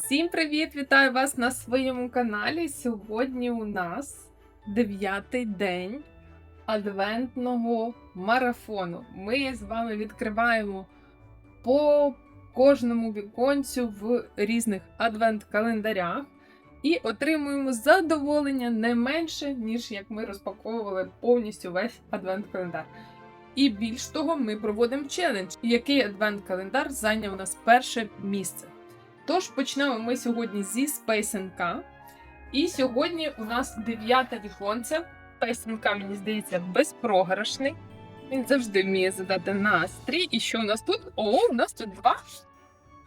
Всім привіт! Вітаю вас на своєму каналі. Сьогодні у нас дев'ятий день адвентного марафону. Ми з вами відкриваємо по кожному віконцю в різних адвент-календарях і отримуємо задоволення не менше, ніж як ми розпаковували повністю весь адвент-календар. І більш того, ми проводимо челендж, який адвент-календар зайняв у нас перше місце. Тож почнемо ми сьогодні зі NK. І сьогодні у нас дев'яте віконце. Space NK, мені здається, безпрограшний. Він завжди вміє задати настрій. І що у нас тут? О, у нас тут два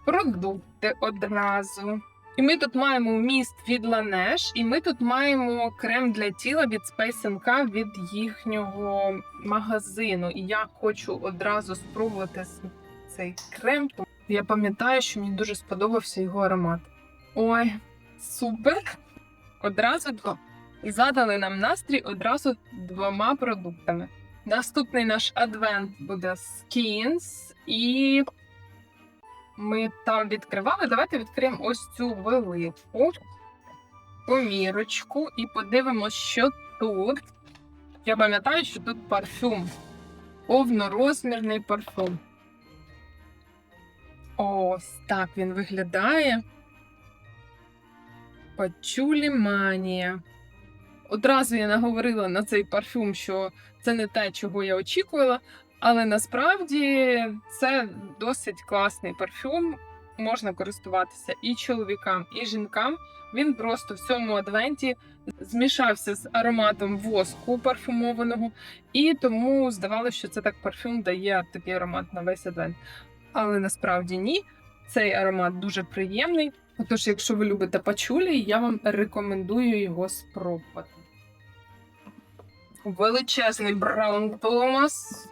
продукти одразу. І ми тут маємо міст від Laneige, і ми тут маємо крем для тіла від Space від їхнього магазину. І я хочу одразу спробувати цей крем. Я пам'ятаю, що мені дуже сподобався його аромат. Ой, супер! Одразу два. Задали нам настрій одразу двома продуктами. Наступний наш адвент буде Skins, і ми там відкривали. Давайте відкриємо ось цю велику помірочку і подивимося, що тут. Я пам'ятаю, що тут парфюм. Повнорозмірний парфюм. Ось так він виглядає. Пачулі манія. Одразу я наговорила на цей парфюм, що це не те, чого я очікувала, але насправді це досить класний парфюм. Можна користуватися і чоловікам, і жінкам. Він просто в цьому адвенті змішався з ароматом воску парфумованого, і тому здавалося, що це так парфюм дає такий аромат на весь адвент але насправді ні. Цей аромат дуже приємний. Отож, якщо ви любите пачулі, я вам рекомендую його спробувати. Величезний Браун Томас.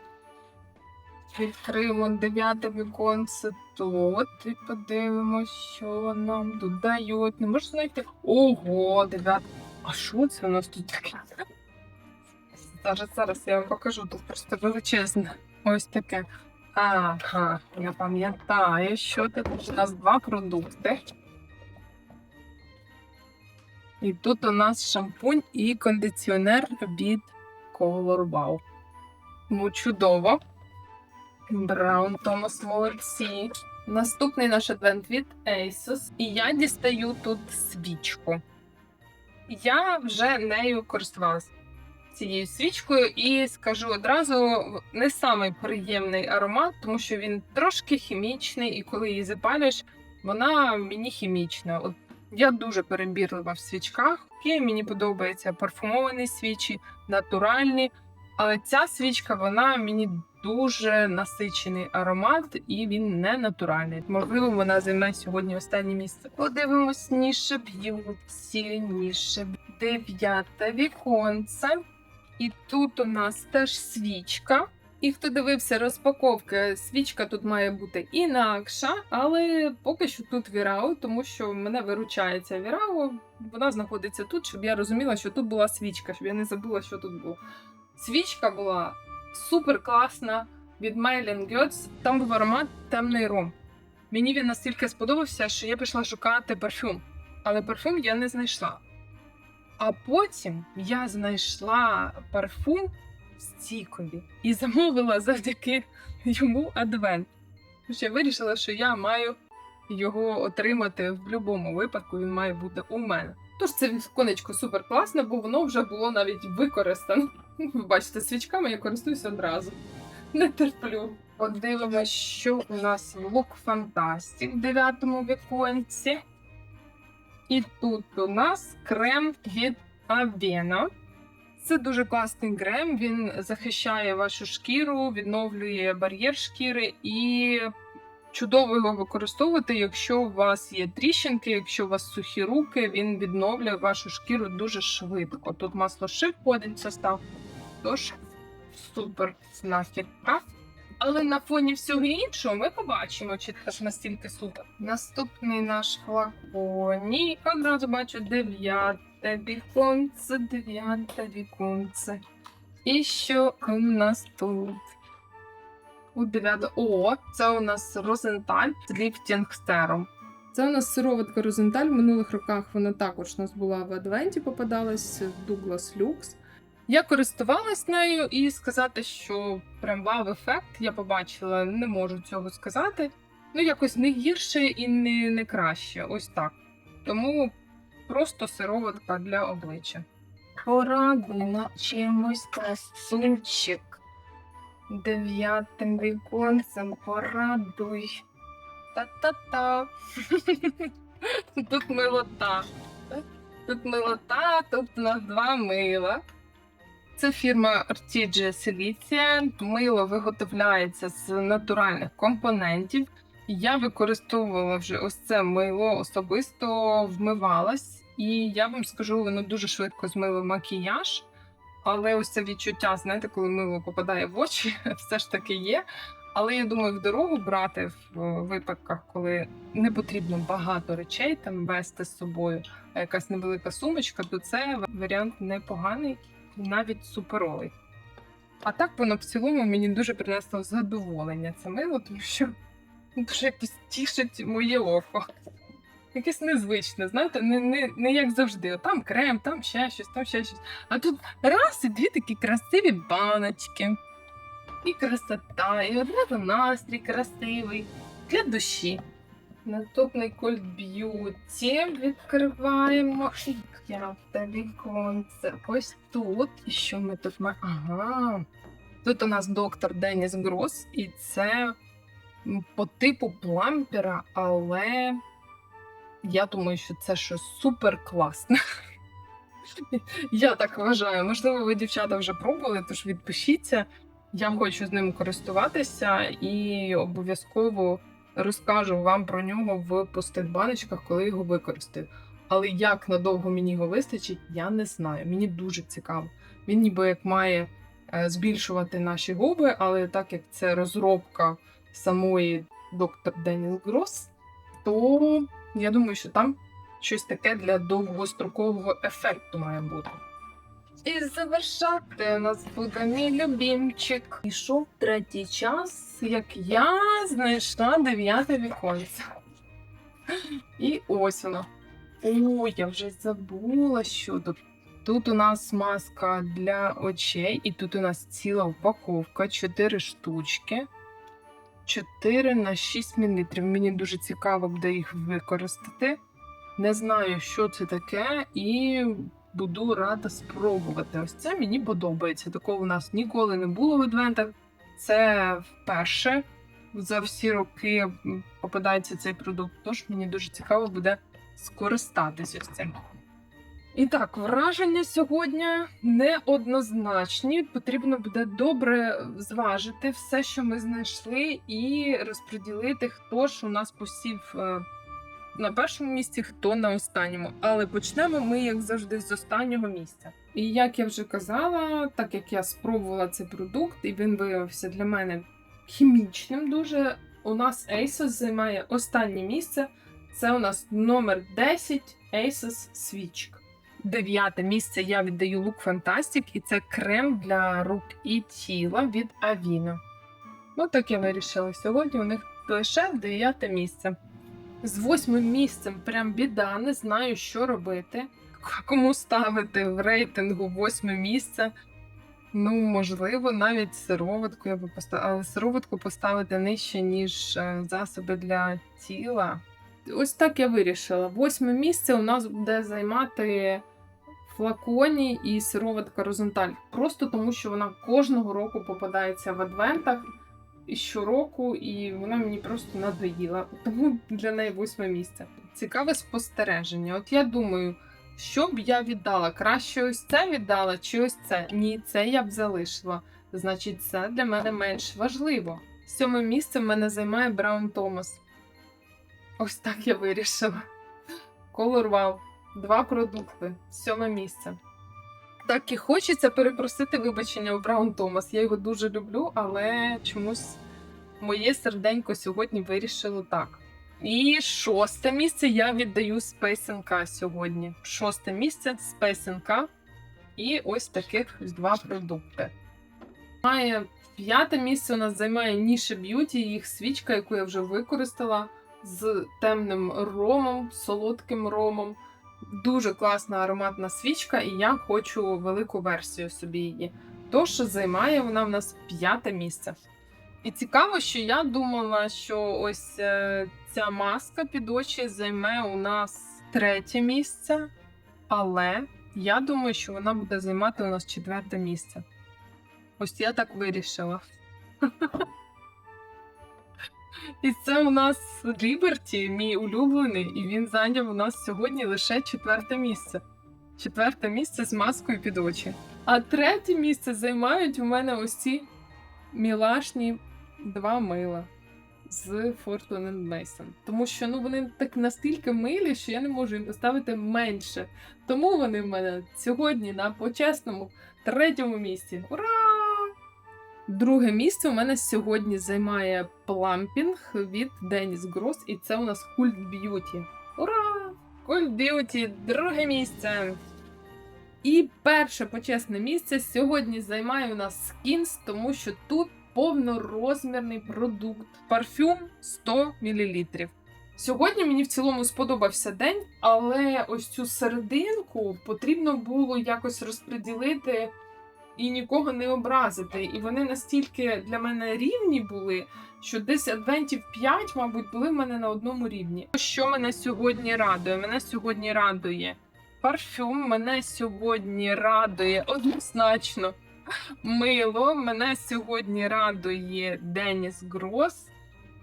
Відкриємо дев'яте віконце тут і подивимося, що нам тут дають. Не можу знайти. Ого, дев'яте. А що це у нас тут таке? Зараз, зараз я вам покажу. Тут просто величезне. Ось таке. Ага, я пам'ятаю, що тут у нас два продукти. І тут у нас шампунь і кондиціонер від Color Wow. Ну, чудово. Браун Томас молодці. Наступний наш адвент від Asus. І я дістаю тут свічку. Я вже нею користувалася цією свічкою, і скажу одразу не самий приємний аромат, тому що він трошки хімічний, і коли її запалюєш, вона мені хімічна. От я дуже перебірлива в свічках. І мені подобаються парфумовані свічі, натуральні. Але ця свічка, вона мені дуже насичений аромат, і він не натуральний. Можливо, вона займе сьогодні останнє місце. Подивимось, ніше б'юті, ніше дев'яте віконце. І тут у нас теж свічка. І хто дивився розпаковки, свічка тут має бути інакша, але поки що тут Вірао, тому що мене виручає ця Вірао. Вона знаходиться тут, щоб я розуміла, що тут була свічка, щоб я не забула, що тут було. Свічка була супер класна від Mailing Götz. Там був аромат темний ром. Мені він настільки сподобався, що я пішла шукати парфюм. Але парфюм я не знайшла. А потім я знайшла парфум в стікові і замовила завдяки йому адвент. Я вирішила, що я маю його отримати в будь-якому випадку, він має бути у мене. Тож це віконечко супер класне, бо воно вже було навіть використано. Ви бачите, свічками я користуюся одразу. Не терплю. Подивимось, що у нас Look Fantastic в дев'ятому віконці. І тут у нас крем від Avena. Це дуже класний крем. Він захищає вашу шкіру, відновлює бар'єр шкіри і чудово його використовувати, якщо у вас є тріщинки, якщо у вас сухі руки, він відновлює вашу шкіру дуже швидко. Тут масло шив входить в состав. Тож супер знахідка. Але на фоні всього іншого ми побачимо, чи це ж настільки супер. Наступний наш флаконік. Одразу бачу дев'яте віконце, дев'яте віконце. І що у нас тут? У дев'яте. О, це у нас Розенталь з ліфтінг серум. Це у нас сироватка Розенталь. В минулих роках вона також у нас була в адвенті, попадалась Douglas Lux. Я користувалась нею і сказати, що прям вау ефект я побачила, не можу цього сказати. Ну, якось не гірше і не, не краще. Ось так. Тому просто сироватка для обличчя. Порадуй на чимось красунчик. Дев'ятим віконцем порадуй. Та-та-та. Тут милота. Тут милота, тут у нас два мила. Це фірма Ortigia Silicia. Мило виготовляється з натуральних компонентів. Я використовувала вже ось це мило, особисто вмивалась, і я вам скажу, воно дуже швидко змило макіяж. Але ось це відчуття, знаєте, коли мило попадає в очі, все ж таки є. Але я думаю, в дорогу брати в випадках, коли не потрібно багато речей там вести з собою, а якась невелика сумочка, то це варіант непоганий, навіть суперовий. А так воно в цілому мені дуже принесло задоволення це мило, тому що дуже якось тішить моє око. Якесь незвичне, знаєте, не, не, не як завжди. Там крем, там ще щось, там ще щось. А тут раз і дві такі красиві баночки. І красота, і одразу настрій красивий для душі. Наступний Cold Beauty відкриваємо. П'яте віконце. Ось тут. І що ми тут маємо? Ага. Тут у нас доктор Деніс Грос, і це по типу плампера, але я думаю, що це щось супер класне. Я так вважаю. Можливо, ви, дівчата, вже пробували, тож відпишіться. Я хочу з ним користуватися і обов'язково розкажу вам про нього в пустих баночках, коли його використаю. Але як надовго мені його вистачить, я не знаю. Мені дуже цікаво. Він ніби як має е, збільшувати наші губи, але так як це розробка самої доктор Деніс Грос, то я думаю, що там щось таке для довгострокового ефекту має бути. І завершати нас буде мій любімчик. Ішов третій час, як я знайшла дев'яте віконце. І ось воно. О, я вже забула, що тут. Тут у нас маска для очей, і тут у нас ціла упаковка, 4 штучки. 4 на 6 мл. Мені дуже цікаво буде їх використати. Не знаю, що це таке, і буду рада спробувати. Ось це мені подобається. Такого у нас ніколи не було в адвентах. Це вперше за всі роки попадається цей продукт. Тож мені дуже цікаво буде скористатися цим. І так, враження сьогодні неоднозначні. Потрібно буде добре зважити все, що ми знайшли, і розподілити, хто ж у нас посів е, на першому місці, хто на останньому. Але почнемо ми, як завжди, з останнього місця. І як я вже казала, так як я спробувала цей продукт, і він виявився для мене хімічним, дуже у нас Asos займає останнє місце. Це у нас номер 10 Asos свічка. Дев'яте місце я віддаю Look Fantastic, і це крем для рук і тіла від Avino. Ну, так я вирішила сьогодні. У них лише дев'яте місце. З восьмим місцем прям біда, не знаю, що робити. Кому ставити в рейтингу восьме місце. Ну, можливо, навіть сироватку я би поставила, але сироватку поставити нижче, ніж е, засоби для тіла. Ось так я вирішила. Восьме місце у нас буде займати флаконі і сироватка Розенталь. Просто тому, що вона кожного року попадається в адвентах щороку, і вона мені просто надоїла. Тому для неї восьме місце. Цікаве спостереження. От я думаю, що б я віддала? Краще ось це віддала, чи ось це? Ні, це я б залишила. Значить, це для мене менш важливо. Сьоме місце в мене займає Браун Томас. Ось так я вирішила. Color Wow. Два продукти. Сьоме місце. Так і хочеться перепросити вибачення у Браун Томас. Я його дуже люблю, але чомусь моє серденько сьогодні вирішило так. І шосте місце я віддаю NK сьогодні. Шосте місце NK. І ось таких два продукти. Має п'яте місце у нас займає Nisha Beauty, їх свічка, яку я вже використала. з темним ромом, солодким ромом. Дуже класна ароматна свічка, і я хочу велику версію собі її. Тож займає вона в нас п'яте місце. І цікаво, що я думала, що ось е, ця маска під очі займе у нас третє місце, але я думаю, що вона буде займати у нас четверте місце. Ось я так вирішила. І це у нас Ліберті, мій улюблений, і він зайняв у нас сьогодні лише четверте місце. Четверте місце з маскою під очі. А третє місце займають у мене ось ці мілашні два мила з Fortune Mason. Тому що ну, вони так настільки милі, що я не можу їм поставити менше. Тому вони в мене сьогодні на почесному третьому місці. Ура! Друге місце у мене сьогодні займає плампінг від Деніс Грос, і це у нас Cult Beauty. Ура! Cult Beauty, друге місце. І перше почесне місце сьогодні займає у нас Skins, тому що тут повнорозмірний продукт. Парфюм 100 мл. Сьогодні мені в цілому сподобався день, але ось цю серединку потрібно було якось розподілити і нікого не образити. І вони настільки для мене рівні були, що десь адвентів 5, мабуть, були в мене на одному рівні. Що мене сьогодні радує? Мене сьогодні радує парфюм, мене сьогодні радує однозначно мило. Мене сьогодні радує Деніс Грос.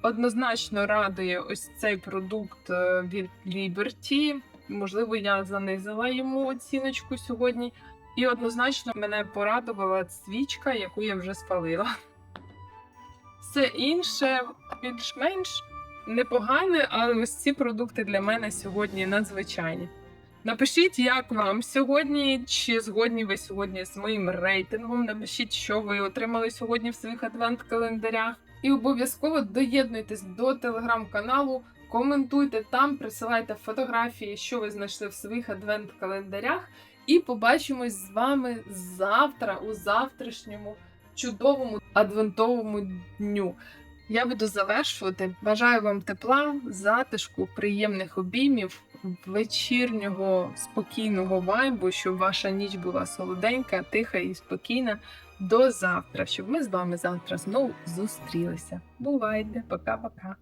Однозначно радує ось цей продукт е, від Liberty. Можливо, я занизила йому оціночку сьогодні. І однозначно мене порадувала свічка, яку я вже спалила. Все інше більш-менш непогане, але ось ці продукти для мене сьогодні надзвичайні. Напишіть, як вам сьогодні, чи згодні ви сьогодні з моїм рейтингом. Напишіть, що ви отримали сьогодні в своїх адвент-календарях. І обов'язково доєднуйтесь до телеграм-каналу, коментуйте там, присилайте фотографії, що ви знайшли в своїх адвент-календарях. І побачимось з вами завтра, у завтрашньому чудовому адвентовому дню. Я буду завершувати. Бажаю вам тепла, затишку, приємних обіймів, вечірнього спокійного вайбу, щоб ваша ніч була солоденька, тиха і спокійна. До завтра, щоб ми з вами завтра знову зустрілися. Бувайте, пока-пока.